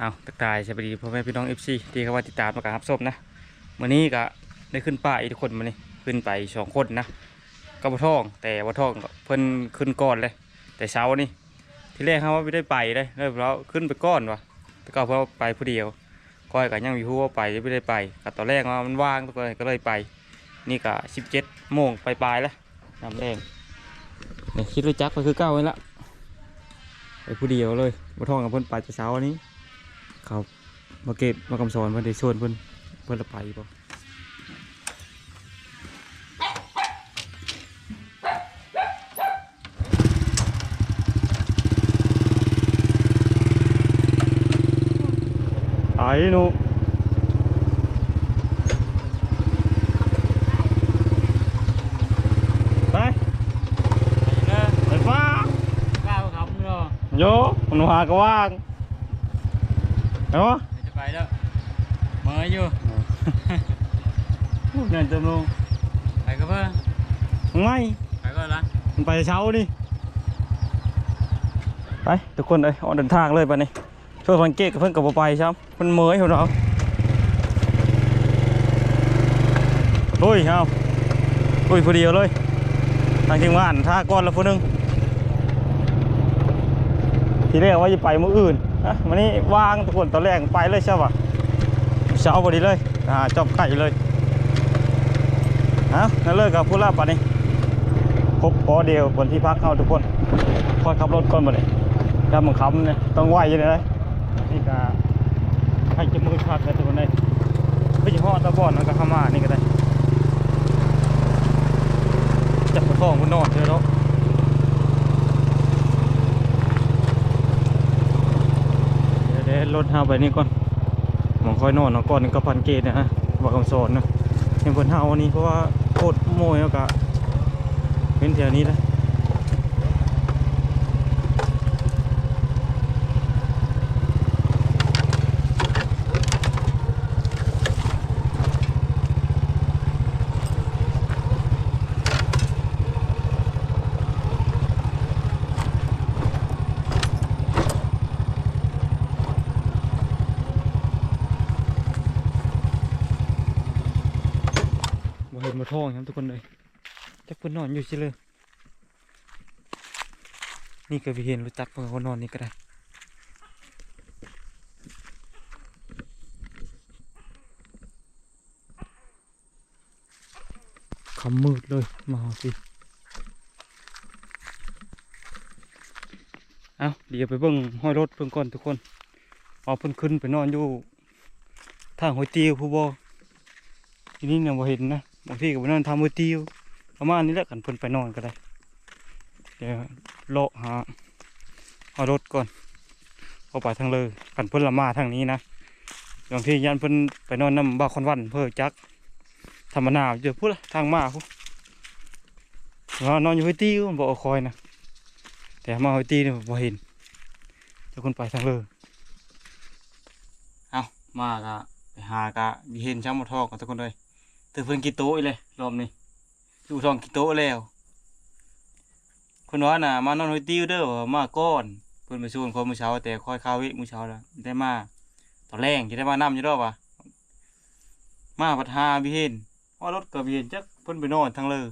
เอาตักทายสวัสดีพ่อแม่พี่น้องเอฟซีที่เขาว่าติดตามมากับรับชมนะวันนี้ก็ได้ขึ้นป่าอีกทุกคนมานี่ขึ้นไปสองคนนะก็บ่ท่อง แต่บ่ท่องเพิ่นขึ้นก่อนเลย แต่เช้านี่ที่แรกเขาว่าไม่ได้ไปเลยแล้วเราขึ้นไปก้อนวะแต่ก็เพราะไปผู้เดียวก้อยก็ยังมีผู้ว่าไปไม่ได้ไปก็ตอนแรกว่ามันว่างก็เลยก็เลยไป นี่ก็สิบเจ็ดโมงไปปลายแล้วน้ำแดงนี่คิดรู้จักไปคือเก้าไว้ละไปผู้เดียวเลยบ่ท่องกับเพิ่นไปแต่เช้านี้ เขามาเก็บมากำสอนเพิ่นได้ชวนเพิ่นเพิ่นละไปบ่ไอ้หนูไปไปฟ้าก้าวครับเนาะโยหนูหากว่าง เนาะจะไปแล้วเมื่อยอยู่เงินจำลงไปก็เพิ่งไม่ไปก็ละมันไปเช้านี่ไปทุกคนเลยออกเดินทางเลยไปนี่ช่วยฟังเกตกับเพื่อนกับไปใช่ไหมมันเมยของเราลุยเอาลุยพอดียวเลยทางทีมงานท่าก้อนละคนหนึงทีแรกว่าจะไปมืออื่น นะวันนี้วางทุกคนตอนแรกไปเลยใช่ป่ะเช้าพอดีเลยอ่าจอบไก่เลยเอานั่นเลยกับผู้ล่าป่ะนี่ครบพอเดียวบนที่พักเข้าทุกคนคอยขับรถก่อนมาเลยถ้ามึงขับเนี่ยต้องไหวอยู่เลยนะนี่ก็ให้จมือพักเลยทุกคนเลยไม่ใช่อตะบอนมันก็เข้ามานี่ก็ได้จับกระท้องมันนอนเถอะเนาะ รถเฮาไปนี่ก่อนหมองคอยนอนเนาะก่อนนึงก็พันเกตนะฮะบอกคำสอนนะเห็นคนเฮาวันนี้เพราะว่าโคตรโมยแล้วกะเป็นแถวนี้นะ ทุกคนเลยจักเพิ่นนอนอยู่สิเลย นี่ก็ไปเห็นรู้จักเพิ่นนอนนี่ก็ได้คำมืดเลยมาเอสิเอาเดี๋ยวไปเบิ่งห้อยรถเพิ่นก่อนทุกคนเอาเพิ่นขึ้นไปนอนอยู่ทางห้อยเตียวผู้บ่ทีนี้เนี่ยบ่เห็นนะ บางทีก็ไปนอนทางห้อยเตียวประมาณนี้แหละกันเพิ่นไปนอนก็ได้ เดี๋ยวเลาะหาเอารถก่อนเอาไปทางเลยกันเพิ่นละมาทางนี้นะบางทียันเพิ่นไปนอนน้ำบ้าคอนวันเพื่อจักธรรมนาเจอพูดละทางมาพูว่านอนอยู่ห้วยตีมันบอกเอาคอยนะแต่มาห้วยตีเนี่ยบ่เห็นเจ้าคนไปทางเลยเอามากะไปหากะมีเห็นช้างมาทอกกันทุกคนเลย ถือเพิ่นกี่โต๊ะเลยรอบนี้อยู่ทองกี่โต๊ะแล้วคุณว่าน่ะมานอนห้อยติ้วเด้อมาก้อนเพิ่นมาชวนคนมื้อเช้า แต่ค่อยคาวิมื้อเช้าแล้วได้มาตอนแรงสิได้มานำอยู่ดอกว่ะมาปัดหาบิเห็นว่ารถก็บิเห็นจักเพิ่นไปนอนทางเลย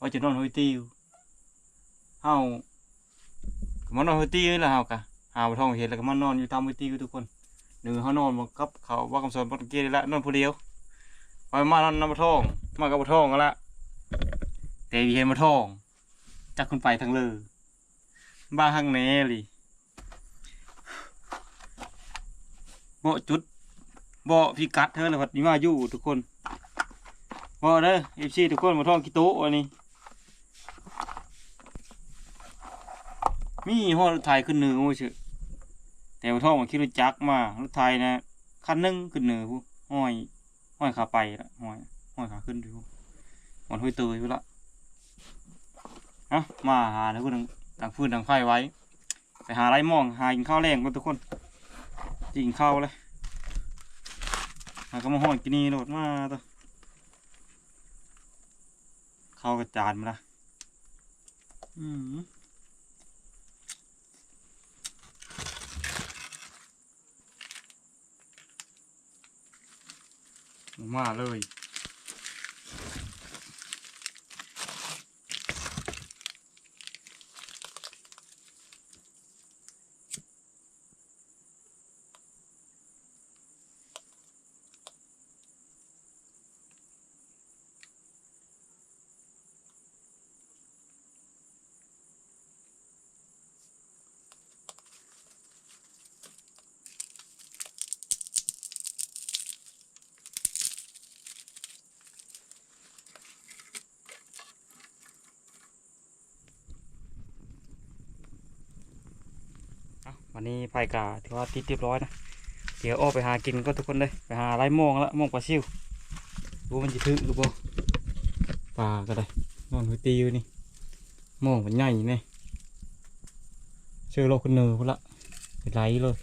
ว่าจะนอนห้อยติ้วเฮาก็มานอนห้อยติ้วนี่แหละเฮากะหาบ่ท้องเห็นแล้วก็มานอนอยู่ตามห้อยติ้วทุกคนหนึ่งเฮานอนบ่กับเขาว่าคำสอนบ่ตะกี้นี่ละนอนผู้เดียว ไปมานอนนำบ่ท้อง มากับบ่ท้องกันละแต่บิเห็นบ่ท้องจักคนไปทางเลยบ้าทางแหน่ลิบ่จุดบ่พิกัดเธอเลยพัดนี่มาอยู่ทุกคนบ่เด้อเอฟซีทุกคนมาท่องกิโตะวันนี้มีห้อรถไทยขึ้นเหนือโอ้ยเชื่อแต่ว่าท่องมาคิดรู้จักมา รถไทยนะ คันหนึงขึ้นเหนือผู้ห้อย ห้อยขาไปละห้อยห้อยขาขึ้นดูมันห้อยเตยไปละเอามาหาแล้วก็ต่างฟืนต่างไฟไว้ไปหาไรมองหากินข้าวแรงกันทุกคนจิกินข้าวเลยหาก็มาห่อกินนี่โหลดมาตัวข้าวกระจานมาละอืม まあ、な。 วันนี้ไผ่กาถือว่าติดเรียบร้อยนะ เดี๋ยวออกไปหากินก็ทุกคนเลย ไปหาไรโมงแล้วโมงปลาซิวรู้มันจะถึงหรือเปล่าปลาก็ได้นอนหัวตีอยู่นี่โมงมันใหญ่นี่เชื่อโลกคนเนือพุ่นละไปไหลเลย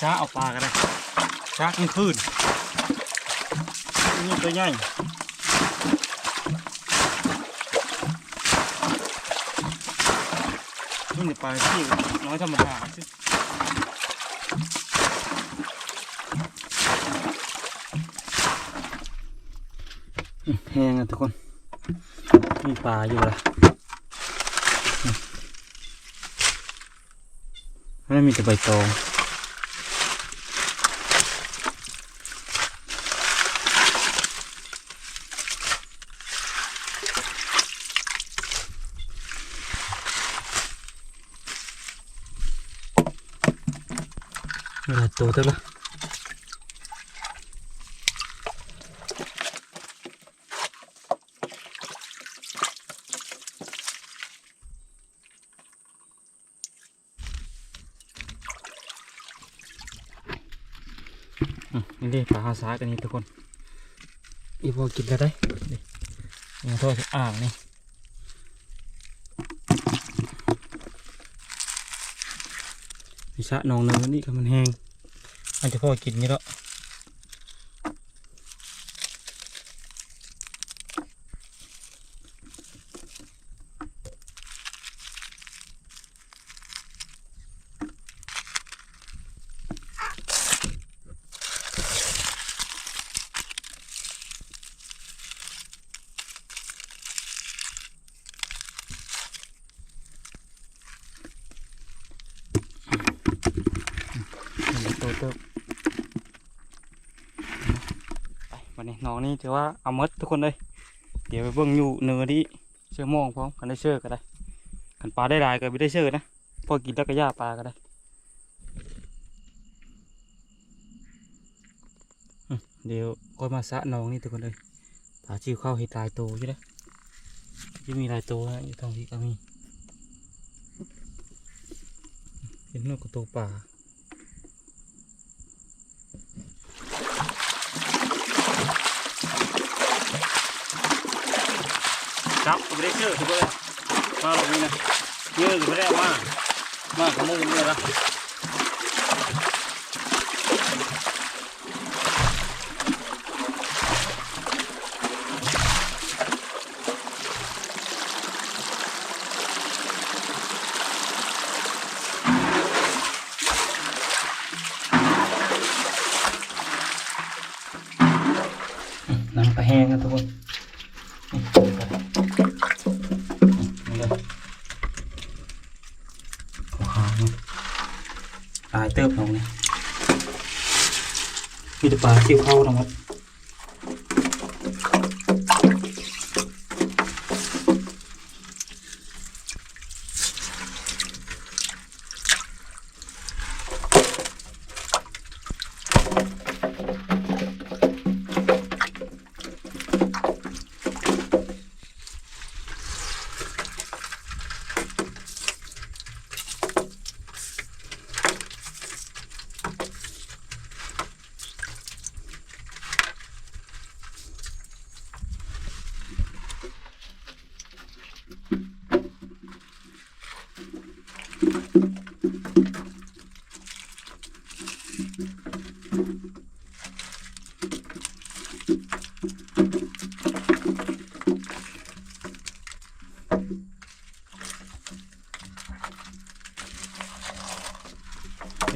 ช้าเอาปลาก็ได้ช้ากลางคืนนี่ตัวใหญ่ นี่ปลาที่น้อยธรรมดาสิแห้งอะทุกคน มีปลาอยู่ละแล้วมีแต่ใบตอง เวลาโตเท่าไหร่อืมนี่ดิปลาหาซากันนี่ทุกคนอีพอกินแล้วได้นี่ยังโทษอ่างนี่ พิชะหนองเนินนี่ก็มันแห้งอาจจะพอกินนี่แล้วมันโตเติบไปวั น้องนี่ถือว่าเอามดทุกคนเลย เดี๋ยวไปเบิ่งอยู่เนื้อที่เชื่อมองพร้อมกันได้เชื่อก็ได้กันปลาได้หลายก็ไม่ได้เชื่อนะพอกินแล้วก็ย่าปลาก็ได้เดี๋ยวก็มาสะน้องนี่ทุกคนเลยปลาชิวเข้าเห็ดลายโตใช่ไหมที่มีลายโตนะอยู่ตรงนี้ก็มีเห็นนกกระโตปลา จับผมไม่ได้เชือทุกคนเลยมาแบบนี้นะเยอก็ไม่ได้เอามากมากกว่ามือเยอะละ ปลาเกี่ยวเข้าทั้งหมด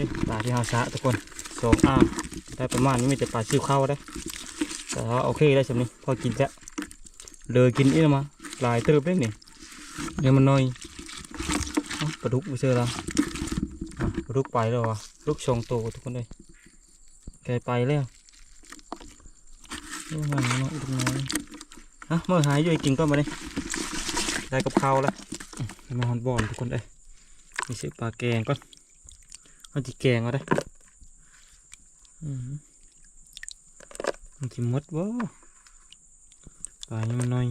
นี่ปลาที่เราสะทุกคนสองอ่าได้ประมาณนี้มีแต่ปลาชิวเข้าได้แต่ว่าโอเคได้สำนี้พอกินแล้วเลยกินอีกแล้วมาหลายเติบเลยนี่เดี๋ยวมันน้อยปลาดุกไปเจอแล้วอะปลาดุกไปแล้ววะลูกชองโตทุกคนเลยแกไปแล้วโอ้ยมันน้อยอีกน้อยอะเมื่อหายอยู่กินก็มาเลยได้กับข้าวแล้วมาหอนบอนทุกคนเลยมีซื้อปลาแกงก่อน เอาจีแกงเอาได้อืมมันจะมดบ่ปลายังมันน้อย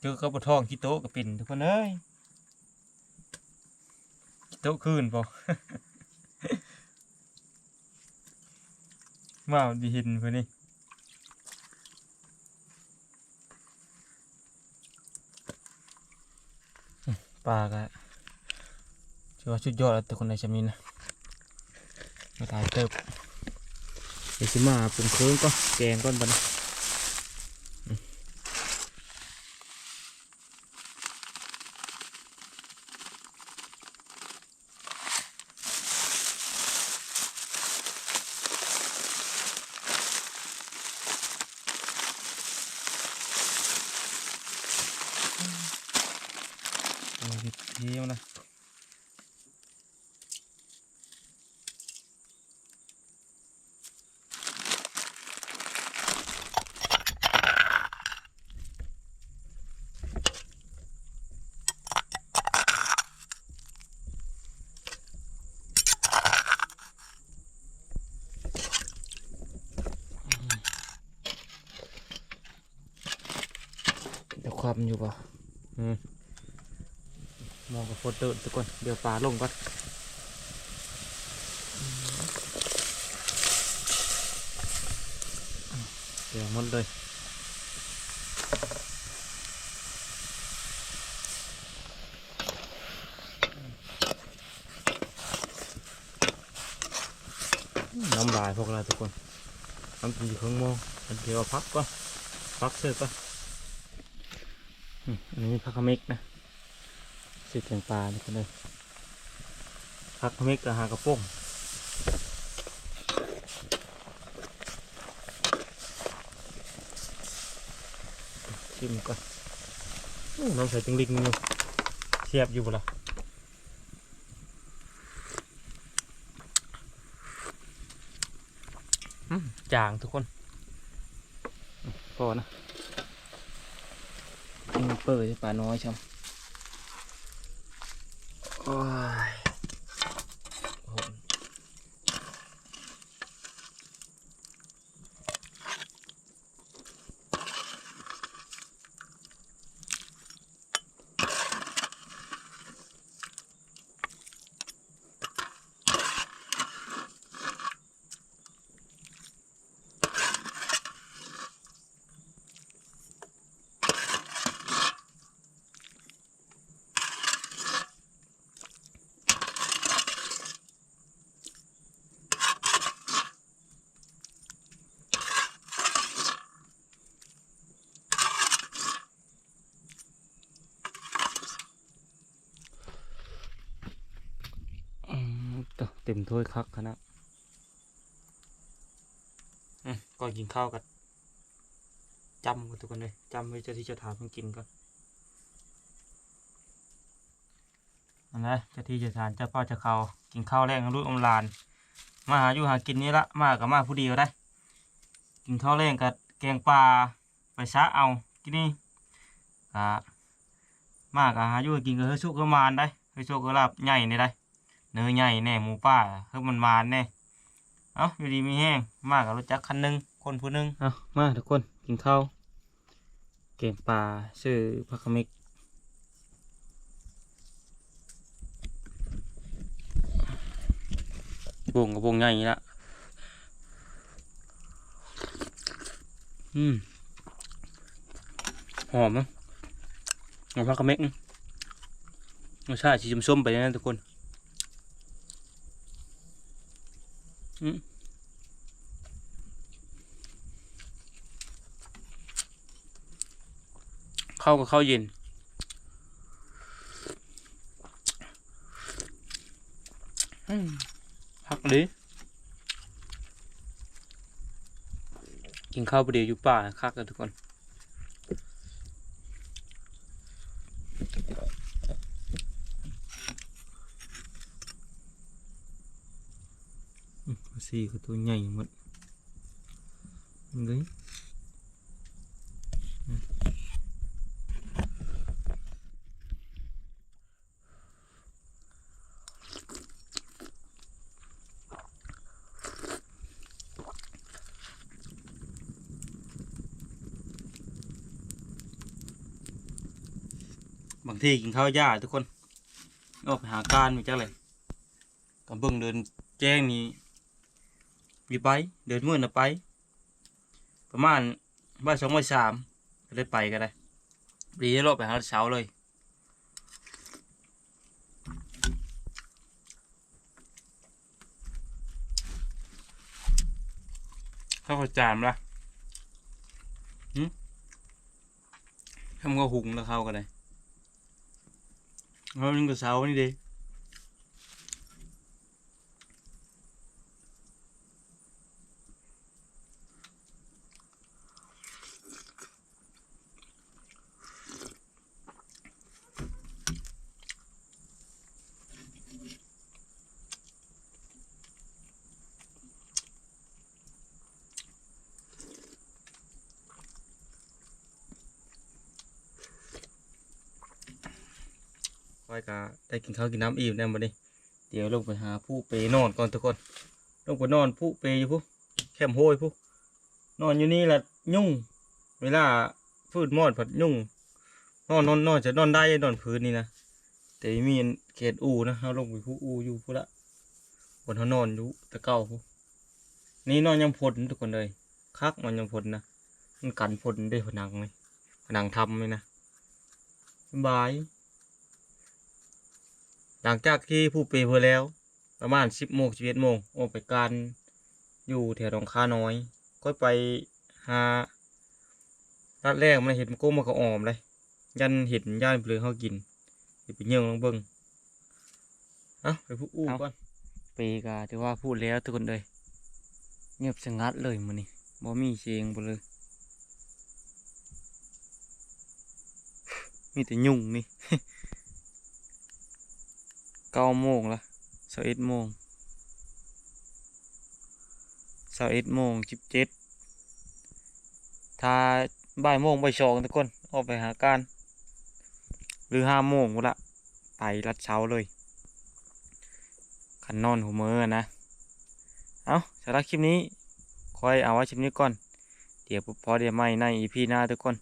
เจอกับปลาทองขี้โต๊ะกับปิ่นทุกคนเอ้ยขี้โต๊ะคืนป่ว้าวดีเห็นเพื่อน ปลากะถือว่าชุดยอดแล้วแต่คนในชามินนะมาถ่ายเติบเดี๋ยวสิมาปรุงเครื่องก็แกงก้อนบัดนะ เที่ยวนะเดี๋ยวความอยู่ป่ะอืม มองกับโฟเตอร์ทุกคน เดี๋ยวปลาลงก่อนเดี๋ยวหมดเลยน้ำลายพวกเราทุกคนน้ำกินอยู่ข้างโมองเดี๋ยวเอาพักก่อนพักเสร็จก่อนอืมอันนี้พักขมิกนะ สิแกงปลานี่กันเลยพักขมิกกับหากระป๋องชิมก่อนโอ้น้องใส่ติงลิงอยู่เสียบอยู่บ่ล่ะอืมจางทุกคนอืมพอนะมันเปิดปลาน้อยชม โต็มถ้วยคักขนาดอืมก่อนกินข้าวกันจำกันทุกคนเลยจำไว้เจะที่จะถามเพิ่งกินก่อนนะเจะที่จะทานเจ้าพ่อจะเขากินข้าวแรกกับลูกอมลาน มาหาอยู่หากินนี่ละมากับมาผู้เดียวได้ กินข้าวแรงกับแกงปลาไปซะเอากินนี่อ่ามากับหาอยู่กินกับเฮ้ยสุกก็มานได้เฮ้ยสุกก็ลาบใหญ่นี่ได้ เนื้อใหญ่แน่หมูป่าเฮ้ยมันมานแน่เอ้าอยู่ดีมีแห้งมากับรถจักรคันหนึงคนผู้หนึงเอ้ามาทุกคนกินข้าวแกงปลาชื่อพักขมิกวงกับวงใหญ่ละอืมหอมมั้งเอาพักขมิกนะรสชาติสีส้มๆไปนะทุกคน เข้ากับข้าวเย็นฮักดิกินข้าวประเดี๋ยวอยู่ป่าคักกันทุกคน อืมสี่คือตัวใหญ่หมดเลยอืมบางทีกินข้าวยากทุกคนออกไปหาการมีจังเลยกับเบิ่งเดินแจ้งนี่ มีไป เดินมื่นะไป ประมาณบ่ายสองบ่ายสามก็ได้ไปก็ได้ดีรอบไปหาเช้าเลยข้าวจานละหืมทำก็หุงแล้วเข้ากันเลยเพราะมันก็เช้านี่เดี ค่อยก็ได้กินข้าวกินน้ำอิ่มแน่มาดิเดี๋ยวลงไปหาผู้เปนอนก่อนทุกคนลงไปนอนผู้เปอยู่ผู้แคมโฮยผู้นอนอยู่นี่แหละยุ่ง เวลาฟืดมอดผัดยุ่งนอนนอนนอนจะนอนได้นอนพื้นนี่นะแต่มีเขตอูนะเราลงไปผู้อูอยู่ผู้ละบนเขานอนอยู่ตะเก้าผู้นี่นอนยังพลทุกคนเลยคักนอนยังพลนะมันกันพลได้ผนังเลยผนังทำเลยนะสบาย หลังจากที่ผู้เปรย์เพอแล้ว ประมาณสิบโมงสิบเอ็ดโมงออกไปการอยู่แถวหนองคาน้อย ก็ไปหารัดแรกมันเห็นมันโก้มันก็ออมเลยยันเห็นย่านเปลือเขากินเดี๋ยวไปเยี่ยงลองเบิ้งเอ้าไปผู้อู้ก่อนเปรย์กาถือว่าพูดแล้วทุกคนเลยเงียบสงัดเลยมันนี่บ่มีเสียงบ่เลย มีแต่ยุ่งนี่ เก้าโมงละสิบเอ็ดโมงสิบเอ็ดโมงสิบเจ็ดถ้าบ่ายโมงบ่ายสองทุกคนออกไปหาการ หรือห้าโมงก็ละไปรัดเช้าเลยขันนอนหัวมือนะ เอาสำหรับคลิปนี้คอยเอาไว้คลิปนี้ก่อน เดี๋ยวพอเดี๋ยวไม่ในอีพีหน้าทุกคน